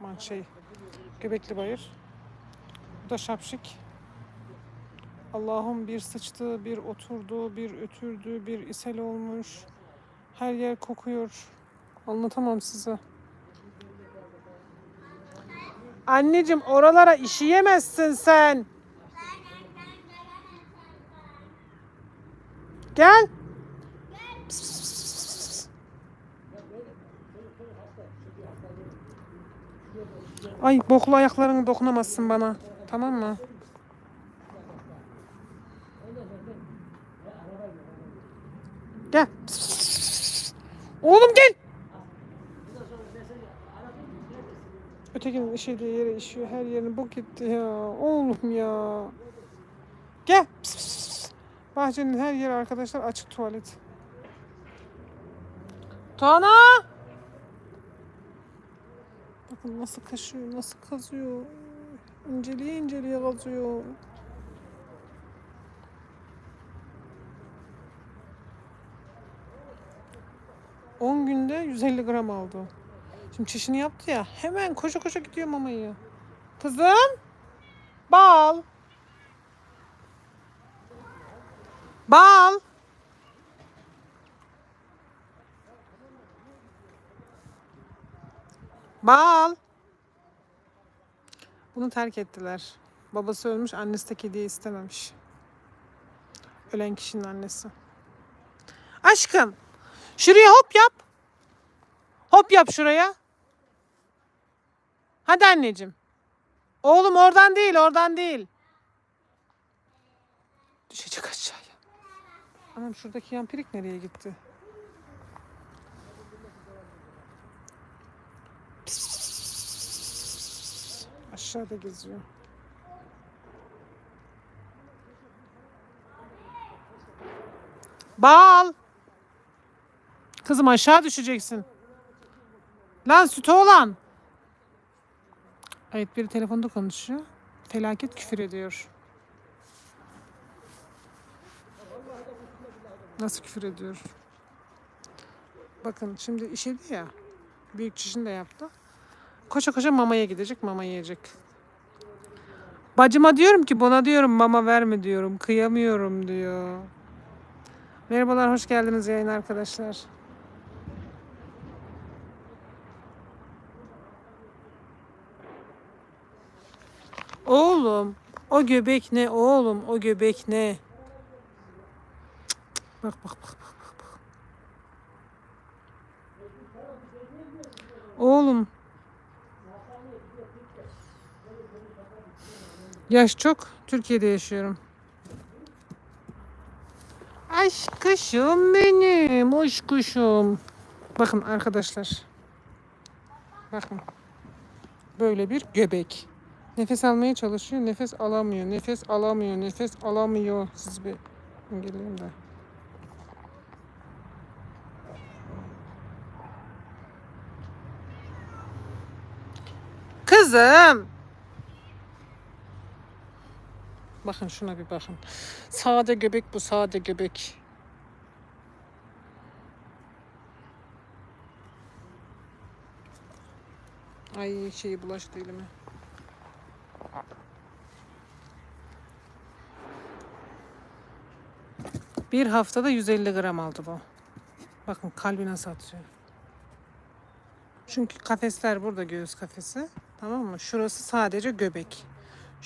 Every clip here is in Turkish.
Aman şey Göbekli Bayır. Bu da Şapşik. Allah'ım bir sıçtı, bir oturdu, bir ötürdü, bir ishal olmuş. Her yer kokuyor. Anlatamam size. Anneciğim oralara işeyemezsin sen. Gel. Pıs, pıs, pıs, pıs, pıs. Ay boklu ayaklarını dokunamazsın bana. Tamam mı? Gel. Oğlum gel. Ötekinin işediği yere işiyor. Her yerini bok etti ya. Oğlum ya. Gel. Bahçenin her yeri arkadaşlar açık tuvalet. Tuana! Bakın nasıl kaşıyor, nasıl kazıyor. İnceliye inceliye kazıyor. On günde 150 gram aldı. Şimdi çişini yaptı ya. Hemen koşa koşa gidiyor mamayı. Kızım. Bal. Bal. Bal. Bunu terk ettiler. Babası ölmüş, annesi de kediyi istememiş. Ölen kişinin annesi. Aşkım, şuraya hop yap. Hop yap şuraya. Hadi anneciğim. Oğlum oradan değil, oradan değil. Düşecek aşağıya. Anam şuradaki yampirik nereye gitti? Aşağıda geziyor. Bal. Kızım aşağı düşeceksin. Lan sütü olan. Evet biri telefonda konuşuyor. Felaket küfür ediyor. Nasıl küfür ediyor? Bakın şimdi işedi ya. Büyük çişini de yaptı. Koşa koşa mamaya gidecek, mama yiyecek. Bacıma diyorum ki buna diyorum mama verme diyorum. Kıyamıyorum diyor. Merhabalar, hoş geldiniz yayın arkadaşlar. Oğlum, o göbek ne oğlum, o göbek ne? Bak bak bak bak. bak. Oğlum. Yaş çok, Türkiye'de yaşıyorum. Aşkışım benim, aşkışım. Bakın arkadaşlar. Bakın. Böyle bir göbek. Nefes almaya çalışıyor, nefes alamıyor, nefes alamıyor, nefes alamıyor. Siz bir geleyim de. Kızım. Bakın şuna bir bakın. Sade göbek bu, sade göbek. Ay şeyi bulaştı elime. Bir haftada 150 gram aldı bu. Bakın kalbi nasıl atıyor. Çünkü kafesler burada göğüs kafesi. Tamam mı? Şurası sadece göbek.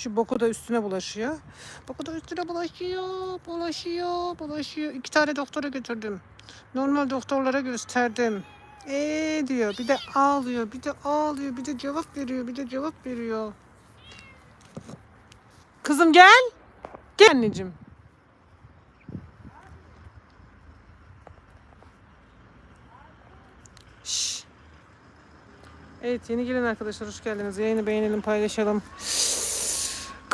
Şu boku da üstüne bulaşıyor. Boku da üstüne bulaşıyor. Bulaşıyor. Bulaşıyor. İki tane doktora götürdüm. Normal doktorlara gösterdim. Ee diyor. Bir de ağlıyor. Bir de ağlıyor. Bir de cevap veriyor. Bir de cevap veriyor. Kızım gel. Gel anneciğim. Şşş. Evet yeni gelen arkadaşlar hoş geldiniz. Yayını beğenelim paylaşalım.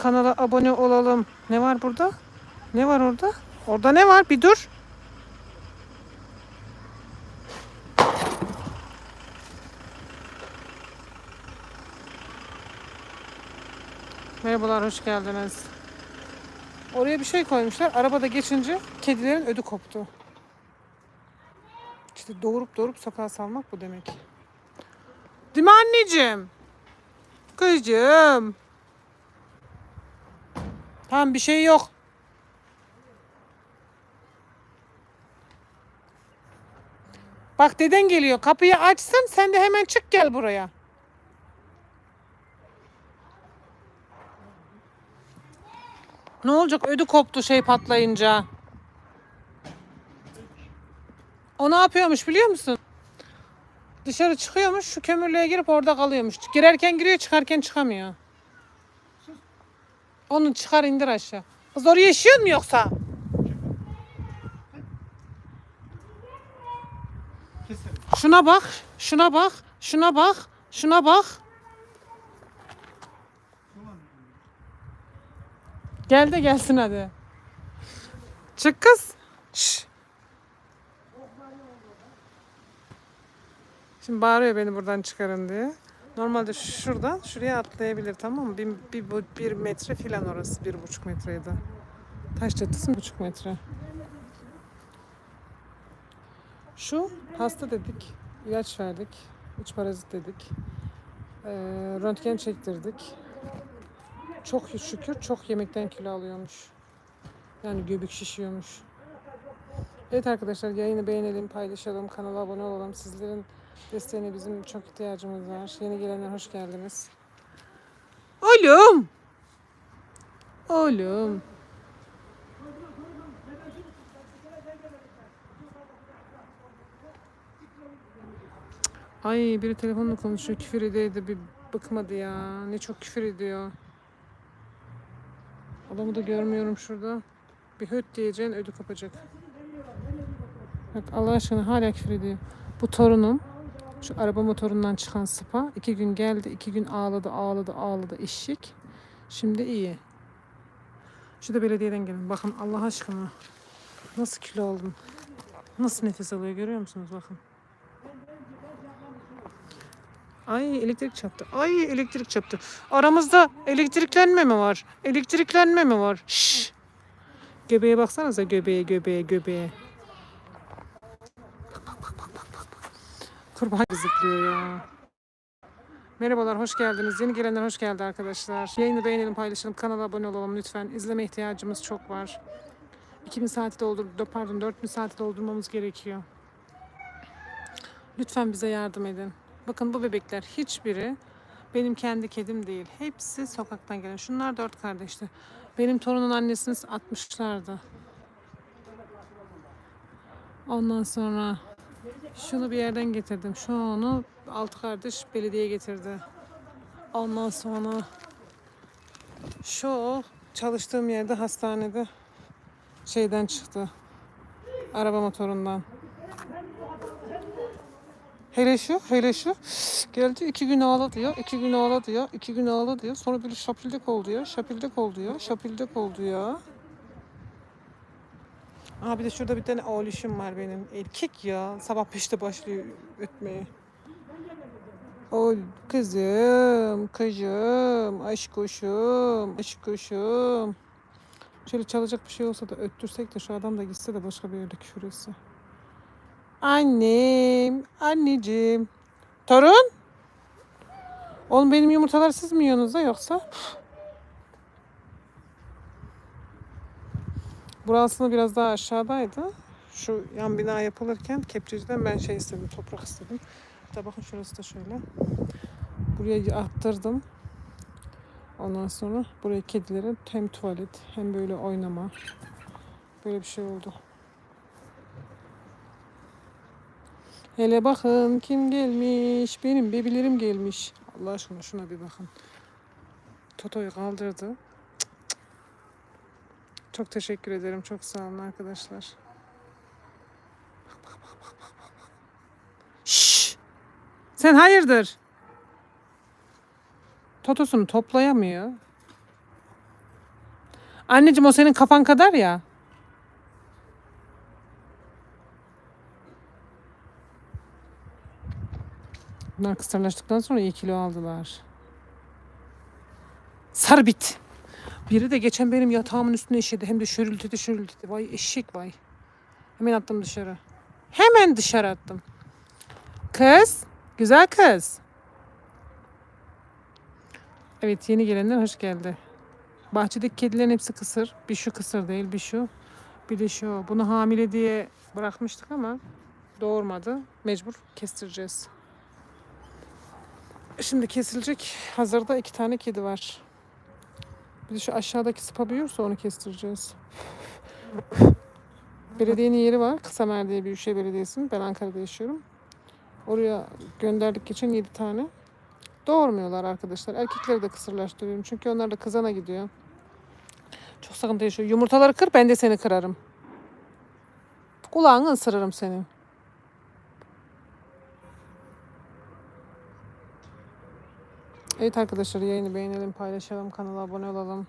Kanala abone olalım. Ne var burada? Ne var orada? Orada ne var? Bir dur. Merhabalar hoş geldiniz. Oraya bir şey koymuşlar. Arabada geçince kedilerin ödü koptu. İşte doğurup doğurup sokağa salmak bu demek. Değil mi anneciğim? Kızım. Tamam bir şey yok. Bak deden geliyor. Kapıyı açsın sen de hemen çık gel buraya. Ne olacak? Ödü koptu şey patlayınca. O ne yapıyormuş biliyor musun? Dışarı çıkıyormuş, şu kömürlüğe girip orada kalıyormuş. Girerken giriyor, çıkarken çıkamıyor. Onu çıkar indir aşağı. Kız oraya yaşıyor mu yoksa? Şuna bak, şuna bak, şuna bak, şuna bak. Gel de gelsin hadi. Çık kız. Şş. Şimdi bağırıyor beni buradan çıkarın diye. Normalde şuradan şuraya atlayabilir tamam mı? Bir, bir, bir metre filan orası. Bir buçuk metreydi. Taş çatısı bir buçuk metre. Şu hasta dedik. ilaç verdik. Üç parazit dedik. Ee, röntgen çektirdik. Çok şükür çok yemekten kilo alıyormuş. Yani göbek şişiyormuş. Evet arkadaşlar yayını beğenelim, paylaşalım, kanala abone olalım. Sizlerin desteğine bizim çok ihtiyacımız var. Yeni gelenler hoş geldiniz. Oğlum. Oğlum. Ay biri telefonla konuşuyor. Küfür ediyor da bir bıkmadı ya. Ne çok küfür ediyor. Adamı da görmüyorum şurada. Bir höt diyeceksin ödü kapacak. Bak Allah aşkına hala küfür ediyor. Bu torunum. Şu araba motorundan çıkan sıpa. iki gün geldi. iki gün ağladı ağladı ağladı eşek. Şimdi iyi. Şu da belediyeden gelin. Bakın Allah aşkına. Nasıl kilo oldum. Nasıl nefes alıyor görüyor musunuz? Bakın. Ay elektrik çarptı. Ay elektrik çarptı. Aramızda elektriklenme mi var? Elektriklenme mi var? Şşş. Göbeğe baksanıza göbeğe göbeğe göbeğe. Bak bak bak bak bak bak. bak. Gibi zıplıyor ya. Merhabalar, hoş geldiniz. Yeni gelenler hoş geldi arkadaşlar. Yayını beğenelim, paylaşalım, kanala abone olalım lütfen. İzleme ihtiyacımız çok var. 2000 saati doldur, pardon 4000 saati doldurmamız gerekiyor. Lütfen bize yardım edin. Bakın bu bebekler hiçbiri benim kendi kedim değil. Hepsi sokaktan gelen. Şunlar dört kardeşti. Benim torunun annesini atmışlardı. Ondan sonra şunu bir yerden getirdim. Şu onu altı kardeş belediye getirdi. Ondan sonra şu çalıştığım yerde hastanede şeyden çıktı. Araba motorundan. Hele şu, hele şu. Geldi iki gün ağla diyor, iki gün ağla diyor, iki gün ağla diyor. Sonra böyle şapildek ol diyor, şapildek ol diyor, şapildek ol diyor. Aa bir de şurada bir tane oğluşum var benim. Erkek ya. Sabah beşte başlıyor ötmeye. O kızım, kızım, aşk kuşum, aşk kuşum. Şöyle çalacak bir şey olsa da öttürsek de şu adam da gitse de başka bir yerde küfür etse. Annem, anneciğim. Torun? Oğlum benim yumurtaları siz mi yiyorsunuz da yoksa? Burası biraz daha aşağıdaydı. Şu yan bina yapılırken kepçeciden ben şey istedim, toprak istedim. Hatta bakın şurası da şöyle. Buraya attırdım. Ondan sonra buraya kedilere hem tuvalet hem böyle oynama. Böyle bir şey oldu. Hele bakın kim gelmiş. Benim bebilerim gelmiş. Allah aşkına şuna bir bakın. Toto'yu kaldırdı. Çok teşekkür ederim. Çok sağ olun arkadaşlar. Bak bak bak bak bak bak. bak. Şşş! Sen hayırdır? Totosunu toplayamıyor. Anneciğim o senin kafan kadar ya. Bunlar kısırlaştıktan sonra iyi kilo aldılar. Sarbit. Biri de geçen benim yatağımın üstüne işedi. Hem de şörültüdü şörültüdü. Vay eşek vay. Hemen attım dışarı. Hemen dışarı attım. Kız. Güzel kız. Evet yeni gelenler hoş geldi. Bahçedeki kedilerin hepsi kısır. Bir şu kısır değil bir şu. Bir de şu. Bunu hamile diye bırakmıştık ama doğurmadı. Mecbur kestireceğiz. Şimdi kesilecek. Hazırda iki tane kedi var. Bir de şu aşağıdaki sıpa büyürse onu kestireceğiz. Belediyenin yeri var. Kısamer diye Büyükşehir Belediyesi'nin. Ben Ankara'da yaşıyorum. Oraya gönderdik geçen 7 tane. Doğurmuyorlar arkadaşlar. Erkekleri de kısırlaştırıyorum. Çünkü onlar da kızana gidiyor. Çok sıkıntı yaşıyor. Yumurtaları kır ben de seni kırarım. Kulağını ısırırım senin. Evet arkadaşlar yayını beğenelim, paylaşalım, kanala abone olalım.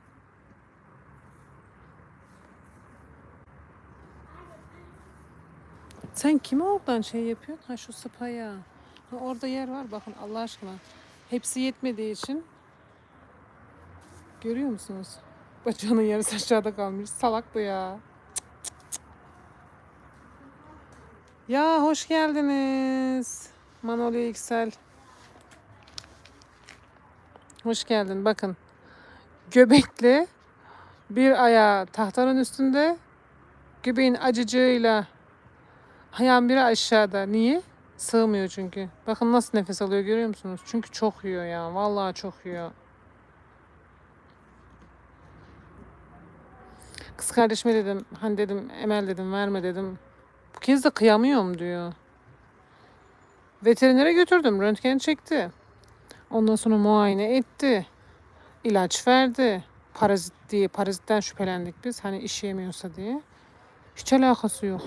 Sen kime oradan şey yapıyorsun? Ha şu sıpaya. Ha, orada yer var bakın Allah aşkına. Hepsi yetmediği için. Görüyor musunuz? Bacağının yarısı aşağıda kalmış. Salak bu ya. Ya hoş geldiniz. Manolya Yüksel. Hoş geldin. Bakın. Göbekli bir ayağı tahtanın üstünde. Göbeğin acıcığıyla ayağın biri aşağıda. Niye? Sığmıyor çünkü. Bakın nasıl nefes alıyor görüyor musunuz? Çünkü çok yiyor ya. Vallahi çok yiyor. Kız kardeşime dedim. Hani dedim Emel dedim verme dedim. Bu kez de kıyamıyorum diyor. Veterinere götürdüm. Röntgen çekti. Ondan sonra muayene etti. İlaç verdi. Parazit diye, parazitten şüphelendik biz. Hani işeyemiyorsa diye. Hiç alakası yok.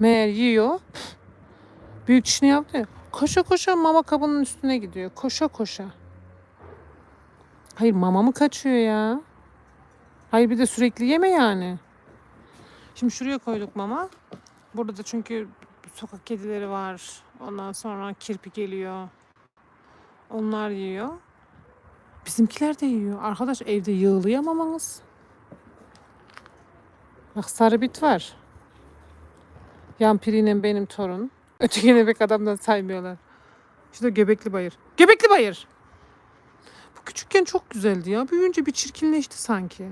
Meğer yiyor. Büyük dişini yaptı. Koşa koşa mama kabının üstüne gidiyor. Koşa koşa. Hayır mama mı kaçıyor ya? Hayır bir de sürekli yeme yani. Şimdi şuraya koyduk mama. Burada da çünkü sokak kedileri var. Ondan sonra kirpi geliyor. Onlar yiyor. Bizimkiler de yiyor. Arkadaş evde yığılıyor mamanız. Bak sarı bit var. Yampiri'yle benim torun. Ötekini pek adamdan saymıyorlar. Şurada göbekli bayır. Göbekli bayır. Bu küçükken çok güzeldi ya. Büyüyünce bir çirkinleşti sanki.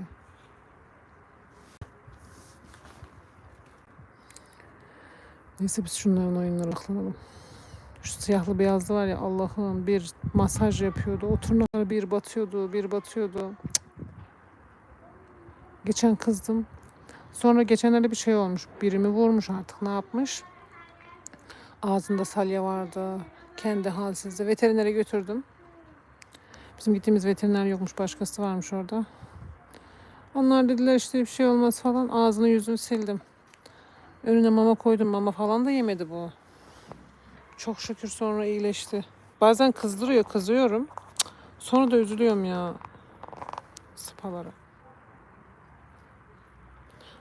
Neyse biz şunların oyunları aklanalım. Şu siyahlı beyazlı var ya Allah'ım bir masaj yapıyordu. O tırnağı bir batıyordu, bir batıyordu. Geçen kızdım. Sonra geçenlerde bir şey olmuş. Birimi vurmuş artık ne yapmış? Ağzında salya vardı. Kendi halsizdi. Veterinere götürdüm. Bizim gittiğimiz veteriner yokmuş. Başkası varmış orada. Onlar dediler işte bir şey olmaz falan. Ağzını yüzünü sildim. Önüne mama koydum. Mama falan da yemedi bu. Çok şükür sonra iyileşti. Bazen kızdırıyor, kızıyorum. Sonra da üzülüyorum ya. Sıpalara.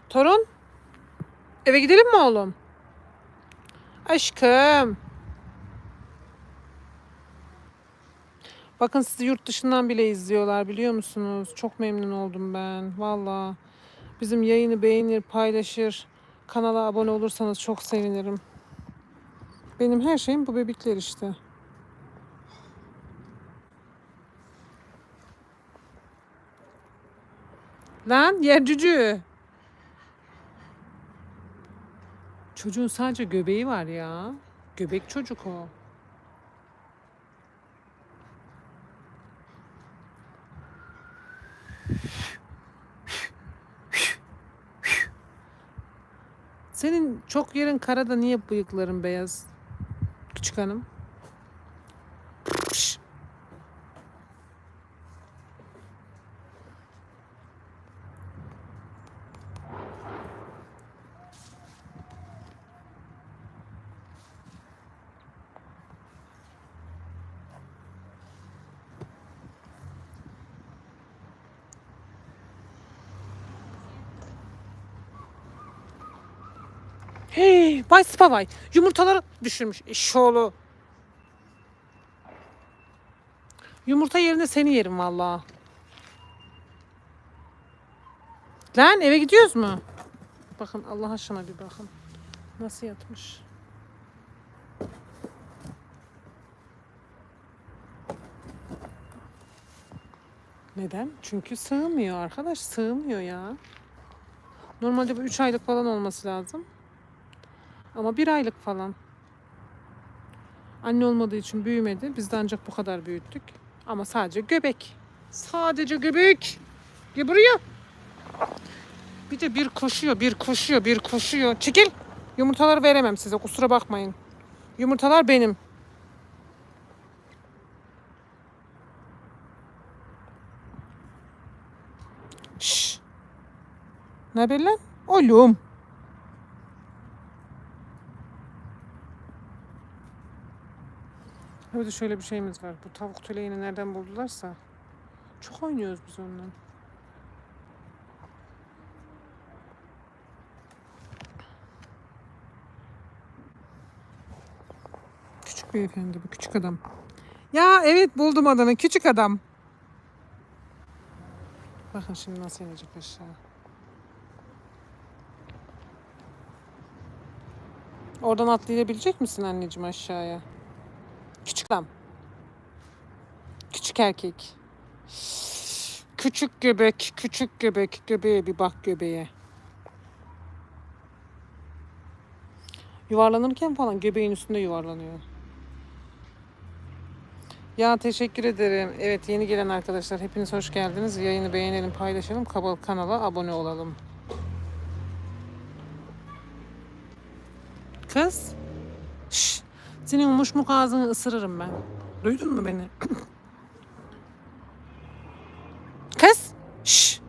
Torun. Eve gidelim mi oğlum? Aşkım. Bakın sizi yurt dışından bile izliyorlar biliyor musunuz? Çok memnun oldum ben. Valla. Bizim yayını beğenir, paylaşır. Kanala abone olursanız çok sevinirim. Benim her şeyim bu bebekler işte. Lan yer cücü. Çocuğun sadece göbeği var ya. Göbek çocuk o. Senin çok yerin karada niye bıyıkların beyaz? Küçük hanım. Hey, vay sıpa vay. Yumurtaları düşürmüş eşoğlu. Yumurta yerine seni yerim vallahi. Lan eve gidiyoruz mu? Bakın Allah aşkına bir bakın. Nasıl yatmış. Neden? Çünkü sığmıyor arkadaş. Sığmıyor ya. Normalde bu 3 aylık falan olması lazım. Ama 1 aylık falan. Anne olmadığı için büyümedi. Biz de ancak bu kadar büyüttük. Ama sadece göbek. Sadece göbek. Gel buraya. Bir de bir koşuyor, bir koşuyor, bir koşuyor. Çekil. Yumurtaları veremem size. Kusura bakmayın. Yumurtalar benim. Şşş. Ne haber lan? Oğlum. Bir de şöyle bir şeyimiz var. Bu tavuk tüleğini nereden buldularsa. Çok oynuyoruz biz onunla. Küçük beyefendi bu küçük adam. Ya evet buldum adını küçük adam. Bakın şimdi nasıl inecek aşağı. Oradan atlayabilecek misin anneciğim aşağıya? Adam. Küçük erkek. Küçük göbek, küçük göbek. Göbeğe bir bak göbeğe. Yuvarlanırken falan göbeğin üstünde yuvarlanıyor. Ya teşekkür ederim. Evet yeni gelen arkadaşlar hepiniz hoş geldiniz. Yayını beğenelim, paylaşalım. Kanala abone olalım. Kız. Senin muşmuk ağzını ısırırım ben. Duydun mu beni? Kız. Şş.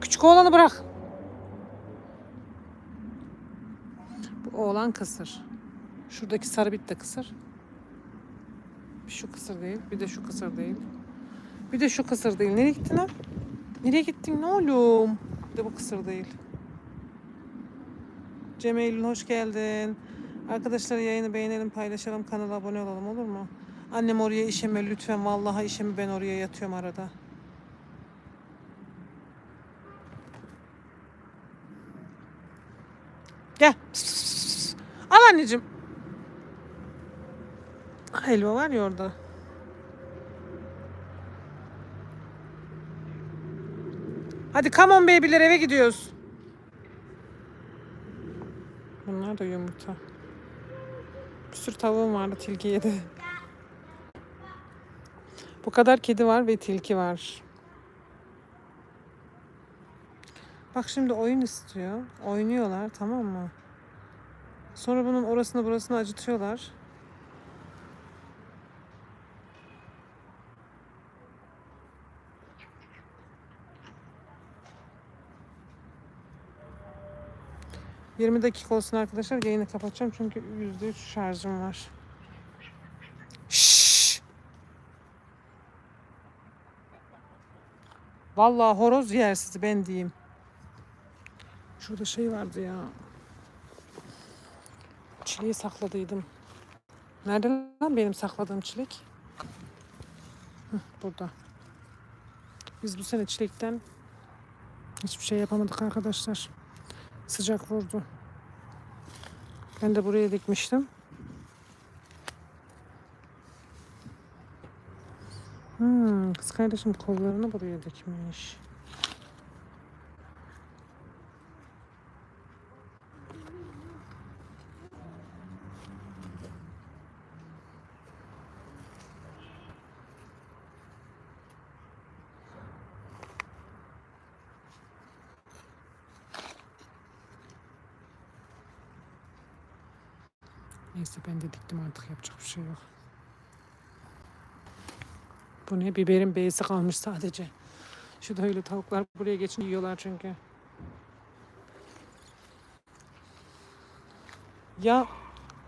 Küçük oğlanı bırak. Bu oğlan kısır. Şuradaki sarı bit de kısır. Bir şu kısır değil, bir de şu kısır değil. Bir de şu kısır değil. Nereye gittin lan? Nereye gittin ne oğlum? Bir de bu kısır değil. Cemil hoş geldin. Arkadaşlar yayını beğenelim, paylaşalım, kanala abone olalım olur mu? Annem oraya işeme lütfen. Vallahi işemi ben oraya yatıyorum arada. Gel. Al anneciğim. Helva var ya orada. Hadi come on baby'ler eve gidiyoruz. Bunlar da yumurta. Bir sürü tavuğum vardı tilki yedi. Bu kadar kedi var ve tilki var. Bak şimdi oyun istiyor. Oynuyorlar tamam mı? Sonra bunun orasını burasını acıtıyorlar. ...20 dakika olsun arkadaşlar. Yayını kapatacağım çünkü %3 şarjım var. Şşş! Vallahi horoz yer sizi ben diyeyim. Şurada şey vardı ya. Çileği sakladıydım. Nerede lan benim sakladığım çilek? Hıh, burada. Biz bu sene çilekten hiçbir şey yapamadık arkadaşlar. Sıcak vurdu. Ben de buraya dikmiştim. Hmm, kız kardeşim kollarını buraya dikmiş. Neyse ben de diktim artık yapacak bir şey yok. Bu ne? Biberin beysi kalmış sadece. Şu da öyle tavuklar buraya geçin yiyorlar çünkü. Ya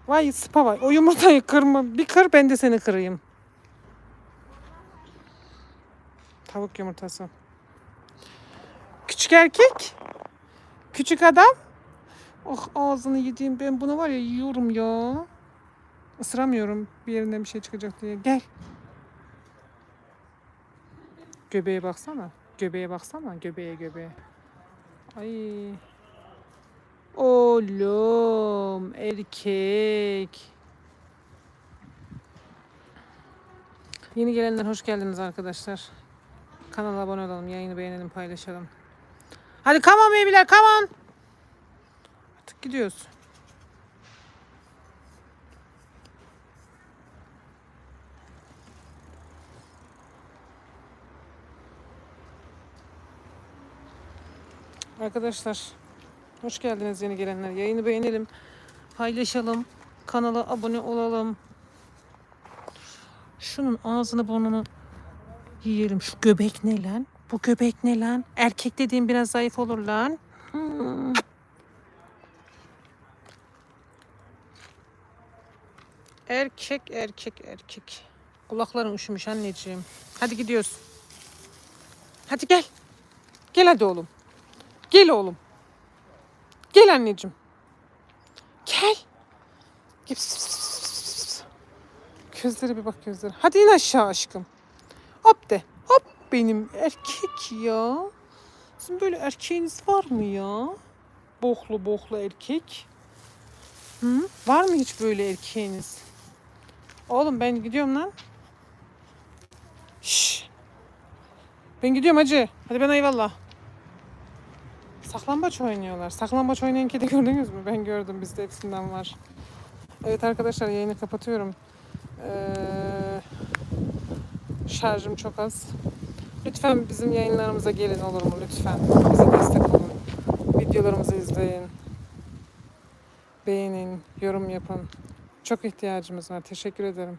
vay sıpa vay. O yumurtayı kırma. Bir kır ben de seni kırayım. Tavuk yumurtası. Küçük erkek. Küçük adam. Oh ağzını yediğim ben bunu var ya yiyorum ya. Isıramıyorum bir yerinden bir şey çıkacak diye. Gel. Göbeğe baksana. Göbeğe baksana. Göbeğe göbeğe. Ay. Oğlum erkek. Yeni gelenler hoş geldiniz arkadaşlar. Kanala abone olalım, yayını beğenelim, paylaşalım. Hadi come on babyler, come on. Artık gidiyoruz. Arkadaşlar hoş geldiniz yeni gelenler. Yayını beğenelim, paylaşalım, kanala abone olalım. Şunun ağzını burnunu yiyelim. Şu göbek ne lan? Bu göbek ne lan? Erkek dediğim biraz zayıf olur lan. Hmm. Erkek, erkek, erkek. Kulakların üşümüş anneciğim. Hadi gidiyoruz. Hadi gel. Gel hadi oğlum. Gel oğlum. Gel anneciğim. Gel. Gel. Gözlere bir bak gözlere. Hadi in aşağı aşkım. Hop de. Hop benim erkek ya. Sizin böyle erkeğiniz var mı ya? Bohlu bohlu erkek. Hı? Var mı hiç böyle erkeğiniz? Oğlum ben gidiyorum lan. Şş. Ben gidiyorum hacı. Hadi ben eyvallah. Saklambaç oynuyorlar. Saklambaç oynayan kedi gördünüz mü? Ben gördüm. Bizde hepsinden var. Evet arkadaşlar yayını kapatıyorum. Ee, şarjım çok az. Lütfen bizim yayınlarımıza gelin olur mu? Lütfen bize destek olun. Videolarımızı izleyin. Beğenin, yorum yapın. Çok ihtiyacımız var. Teşekkür ederim.